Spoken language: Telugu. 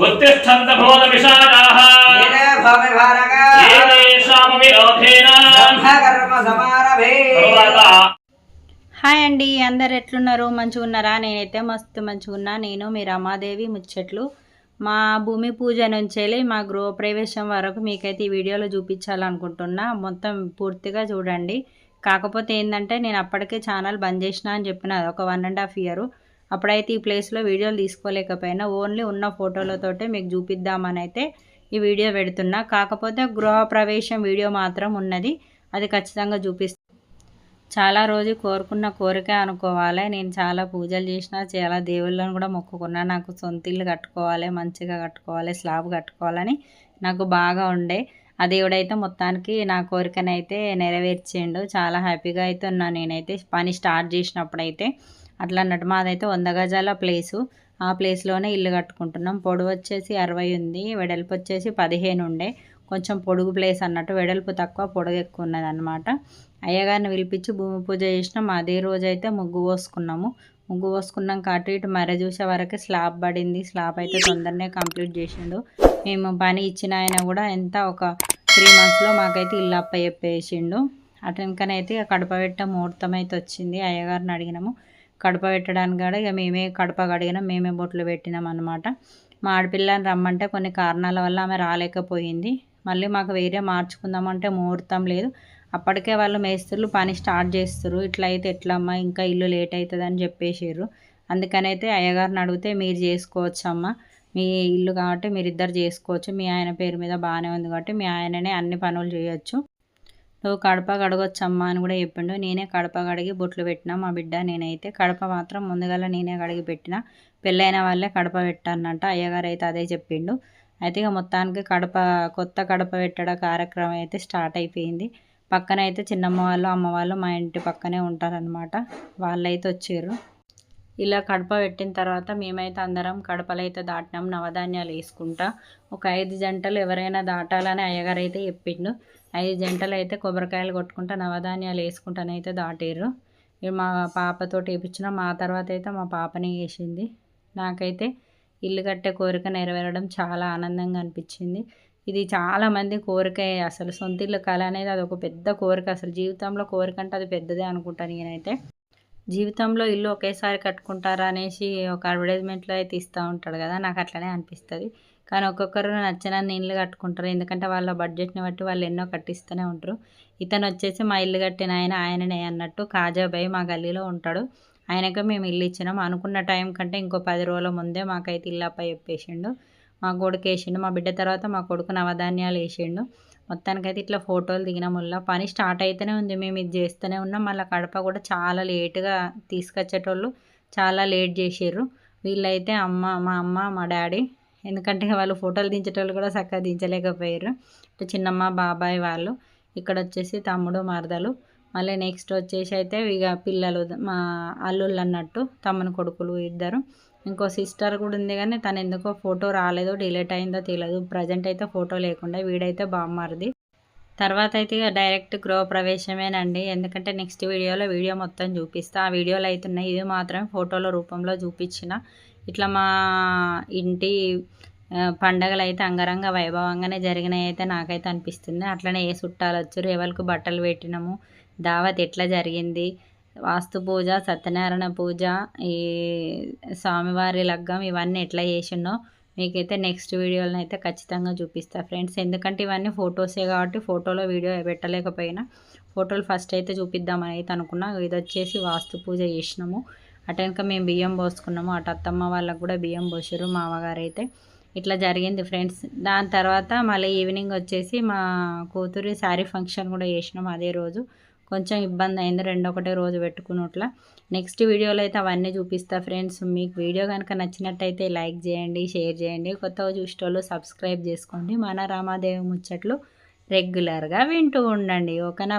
उत्तिष्ठन्त भूतविशालाः ఏదే భూమి భారగ ఏతేషామపి లోకేన బ్రహ్మకర్మ సమారభే తరువాత హాయ్ అండి అందరు ఎట్లున్నారు మంచిగా ఉన్నారా నేనైతే మస్తు మంచిగా ఉన్నా నేను మీ రమాదేవి ముచ్చట్లు మా భూమి పూజ నుంచి వెళ్ళి మా గృహ ప్రవేశం వరకు మీకైతే ఈ వీడియోలో చూపించాలనుకుంటున్నా మొత్తం పూర్తిగా చూడండి కాకపోతే ఏంటంటే నేను అప్పటికే ఛానల్ బంద్ చేసిన అని చెప్పిన ఒక వన్ అండ్ హాఫ్ ఇయర్ అప్పుడైతే ఈ ప్లేస్లో వీడియోలు తీసుకోలేకపోయినా ఓన్లీ ఉన్న ఫోటోలతోటే మీకు చూపిద్దామని అయితే ఈ వీడియో పెడుతున్నా. కాకపోతే గృహప్రవేశం వీడియో మాత్రం ఉన్నది. అది ఖచ్చితంగా చూపిస్తాను చాలా రోజు కోరుకున్న కోరిక అనుకోవాలి. నేను చాలా పూజలు చేసిన చాలా దేవుళ్ళను కూడా మొక్కుకున్నా. నాకు సొంత ఇల్లు కట్టుకోవాలి మంచిగా కట్టుకోవాలి స్లాబ్ కట్టుకోవాలని నాకు బాగా ఉండే. ఆ దేవుడైతే మొత్తానికి నా కోరికనైతే నెరవేర్చిండు. చాలా హ్యాపీగా అయితే ఉన్నా నేనైతే. పని స్టార్ట్ చేసినప్పుడైతే. అట్లా అన్నట్టు మాదైతే వంద గజాల ప్లేసు. ఆ ప్లేస్లోనే ఇల్లు కట్టుకుంటున్నాం. పొడవు వచ్చేసి అరవై ఉంది. వెడల్పు వచ్చేసి పదిహేను ఉండే. కొంచెం పొడుగు ప్లేస్ అన్నట్టు. వెడల్పు తక్కువ పొడుగు ఎక్కువ ఉన్నది అనమాట అయ్యగారిని పిలిపించి భూమి పూజ చేసినాం. అదే రోజు అయితే ముగ్గు పోసుకున్నాము. ముగ్గు పోసుకున్నాక అటు ఇటు మర చూసే వరకు స్లాబ్ పడింది. స్లాబ్ అయితే తొందరనే కంప్లీట్ చేసిండు. మేము పని ఇచ్చిన ఆయన కూడా ఎంత ఒక త్రీ మంత్స్లో మాకైతే ఇల్లు అప్ప చెప్పేసిండు అటు ఇక కడప పెట్ట ముహూర్తం అయితే వచ్చింది. అయ్యగారిని అడిగినాము. కడప పెట్టడానికి కూడా ఇక మేమే కడప కడిగినాం మేమే బొట్లు పెట్టినాం అనమాట మా ఆడపిల్లని రమ్మంటే కొన్ని కారణాల వల్ల ఆమె రాలేకపోయింది. మళ్ళీ మాకు వేరే మార్చుకుందామంటే ముహూర్తం లేదు. అప్పటికే వాళ్ళు మేస్త్రులు పని స్టార్ట్ చేస్తారు ఇట్లా అయితే ఎట్లమ్మా ఇంకా ఇల్లు లేట్ అవుతుంది అని చెప్పేసారు అందుకనైతే అయ్యగారిని అడిగితే మీరు చేసుకోవచ్చమ్మా. మీ ఇల్లు కాబట్టి మీరు ఇద్దరు చేసుకోవచ్చు. మీ ఆయన పేరు మీద బాగానే ఉంది కాబట్టి మీ ఆయననే అన్ని పనులు చేయొచ్చు. నువ్వు కడప కడగొచ్చమ్మా అని కూడా చెప్పిండు. నేనే కడప కడిగి బొట్లు పెట్టిన మా బిడ్డ నేనైతే కడప మాత్రం ముందుగాల నేనే కడిగి పెట్టిన. పెళ్ళైన వాళ్ళే కడప పెట్టానంట అయ్యగారు అయితే అదే చెప్పిండు. అయితే ఇక మొత్తానికి కడప కొత్త కడప పెట్టడం కార్యక్రమం అయితే స్టార్ట్ అయిపోయింది. పక్కన అయితే చిన్నమ్మ వాళ్ళు అమ్మ వాళ్ళు మా ఇంటి పక్కనే ఉంటారనమాట వాళ్ళైతే వచ్చారు. ఇలా కడప పెట్టిన తర్వాత మేమైతే అందరం కడపలు అయితే దాటినాం నవధాన్యాలు వేసుకుంటా. ఒక ఐదు జంటలు ఎవరైనా దాటాలని అయ్యగారు అయితే చెప్పిండు. ఐదు జంటలు అయితే కొబ్బరికాయలు కొట్టుకుంటా నవధాన్యాలు వేసుకుంటానైతే దాటారు మా పాపతో వేయించిన మా తర్వాత అయితే మా పాపని వేసింది నాకైతే ఇల్లు కట్టే కోరిక నెరవేరడం చాలా ఆనందంగా అనిపించింది. ఇది చాలామంది కోరిక అసలు సొంత ఇల్లు కళ అనేది అది ఒక పెద్ద కోరిక. అసలు జీవితంలో కోరిక అంటే అది పెద్దదే అనుకుంటాను నేనైతే. జీవితంలో ఇల్లు ఒకేసారి కట్టుకుంటారా అనేసి ఒక అడ్వర్టైజ్మెంట్లో అయితే ఇస్తూ ఉంటాడు కదా నాకు అట్లనే అనిపిస్తుంది. కానీ ఒక్కొక్కరు నచ్చినన్ని ఇల్లు కట్టుకుంటారు. ఎందుకంటే వాళ్ళ బడ్జెట్ని బట్టి వాళ్ళు ఎన్నో కట్టిస్తూనే ఉంటారు. ఇతను వచ్చేసి మా ఇల్లు కట్టిన ఆయన ఆయననే అన్నట్టు కాజాబాయ్ మా గల్లీలో ఉంటాడు. ఆయనకే మేము ఇల్లు ఇచ్చినాం. అనుకున్న టైం కంటే ఇంకో పది రోజుల ముందే మాకైతే ఇల్లు అప్ప చెప్పేసిండు. మా కొడుకు వేసిండు. మా బిడ్డ తర్వాత మా కొడుకు నవధాన్యాలు వేసిండు. మొత్తానికైతే ఇట్లా ఫోటోలు దిగినాం వల్ల పని స్టార్ట్ అయితేనే ఉంది. మేము ఇది చేస్తూనే ఉన్నాం. మళ్ళీ కడప కూడా చాలా లేటుగా తీసుకొచ్చేటోళ్ళు చాలా లేట్ చేసారు వీళ్ళైతే అమ్మ మా అమ్మ మా డాడీ. ఎందుకంటే వాళ్ళు ఫోటోలు దించేటోళ్ళు కూడా చక్కగా దించలేకపోయారు ఇటు చిన్నమ్మ బాబాయ్ వాళ్ళు. ఇక్కడ వచ్చేసి తమ్ముడు మరదలు. మళ్ళీ నెక్స్ట్ వచ్చేసి అయితే ఇక పిల్లలు మా అల్లుళ్ళు అన్నట్టు తమ్ముని కొడుకులు ఇద్దరు. ఇంకో సిస్టర్ కూడా ఉంది కానీ తను ఎందుకో ఫోటో రాలేదో డిలీట్ అయిందో తెలియదు ప్రజెంట్ అయితే ఫోటో లేకుండా వీడైతే బామ్మరిది. తర్వాత అయితే ఇక డైరెక్ట్ గృహ ప్రవేశమేనండి. ఎందుకంటే నెక్స్ట్ వీడియోలో వీడియో మొత్తం చూపిస్తా. ఆ వీడియోలు అవుతున్నాయి ఇది మాత్రమే ఫోటోల రూపంలో చూపించిన. ఇట్లా మా ఇంటి పండగలు అయితే అంగరంగ వైభవంగానే జరిగినాయి అయితే నాకైతే అనిపిస్తుంది. అట్లనే ఏ చుట్టాలు వచ్చారు ఎవరికి బట్టలు పెట్టినాము దావత్ ఎట్లా జరిగింది? వాస్తు పూజ సత్యనారాయణ పూజ ఈ స్వామివారి లగ్గం ఇవన్నీ ఎట్లా చేసిండో మీకైతే నెక్స్ట్ వీడియోలను అయితే ఖచ్చితంగా చూపిస్తా ఫ్రెండ్స్. ఎందుకంటే ఇవన్నీ ఫొటోసే కాబట్టి ఫోటోలో వీడియో పెట్టలేకపోయినా ఫోటోలు ఫస్ట్ అయితే చూపిద్దామని అయితే అనుకున్నా. ఇది వచ్చేసి వాస్తు పూజ చేసినాము. అటెనక మేము బియ్యం పోసుకున్నాము. అటు అత్తమ్మ వాళ్ళకు కూడా బియ్యం పోసారు మా అమ్మగారు అయితే ఇట్లా జరిగింది ఫ్రెండ్స్. దాని తర్వాత మళ్ళీ ఈవినింగ్ వచ్చేసి మా కూతురి శారీ ఫంక్షన్ కూడా చేసినాం అదే రోజు. కొంచెం ఇబ్బంది అయింది. రెండు ఒకటే రోజు పెట్టుకున్నట్లా నెక్స్ట్ వీడియోలో అయితే అవన్నీ చూపిస్తా ఫ్రెండ్స్ మీకు వీడియో కనుక నచ్చినట్టయితే లైక్ చేయండి షేర్ చేయండి. కొత్తగా చూసేటోళ్ళు సబ్స్క్రైబ్ చేసుకోండి. మన రామాదేవి ముచ్చట్లు రెగ్యులర్గా వింటూ ఉండండి. ఓకేనా?